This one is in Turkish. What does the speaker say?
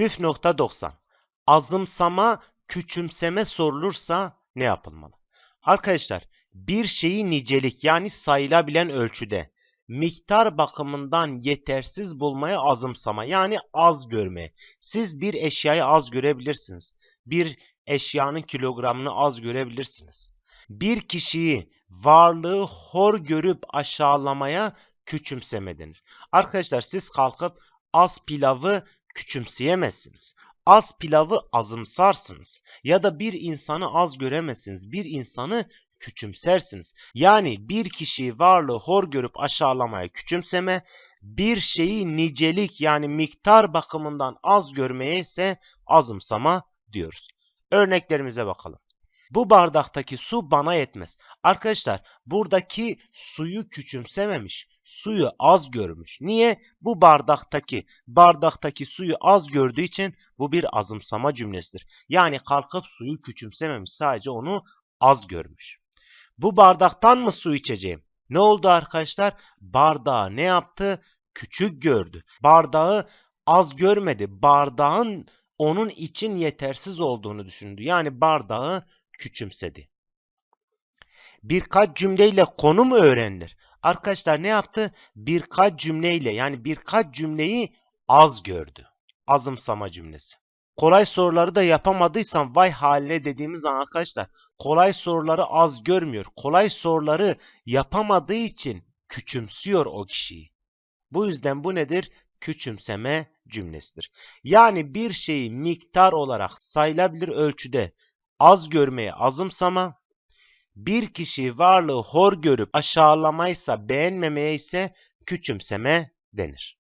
Püf nokta 90. Azımsama, küçümseme sorulursa ne yapılmalı? Arkadaşlar bir şeyi nicelik yani sayılabilen ölçüde miktar bakımından yetersiz bulmaya azımsama yani az görmeye. Siz bir eşyayı az görebilirsiniz. Bir eşyanın kilogramını az görebilirsiniz. Bir kişiyi varlığı hor görüp aşağılamaya küçümseme denir. Arkadaşlar siz kalkıp az pilavı küçümseyemezsiniz. Az pilavı azımsarsınız. Ya da bir insanı az göremezsiniz. Bir insanı küçümsersiniz. Yani bir kişiyi varlığı hor görüp aşağılamaya küçümseme, bir şeyi nicelik yani miktar bakımından az görmeye ise azımsama diyoruz. Örneklerimize bakalım. Bu bardaktaki su bana yetmez. Arkadaşlar buradaki suyu küçümsememiş. Suyu az görmüş. Niye? Bu bardaktaki bardaktaki suyu az gördüğü için bu bir azımsama cümlesidir. Yani kalkıp suyu küçümsememiş. Sadece onu az görmüş. Bu bardaktan mı su içeceğim? Ne oldu arkadaşlar? Bardağı ne yaptı? Küçük gördü. Bardağı az görmedi. Bardağın onun için yetersiz olduğunu düşündü. Yani bardağı küçümsedi. Birkaç cümleyle konu mu öğrenilir? Arkadaşlar ne yaptı? Birkaç cümleyle yani birkaç cümleyi az gördü. Azımsama cümlesi. Kolay soruları da yapamadıysan vay haline dediğimiz zaman arkadaşlar kolay soruları az görmüyor. Kolay soruları yapamadığı için küçümsüyor o kişiyi. Bu yüzden bu nedir? Küçümseme cümlesidir. Yani bir şeyi miktar olarak sayılabilir ölçüde az görmeye azımsama, bir kişi varlığı hor görüp aşağılamaysa beğenmemeye ise küçümseme denir.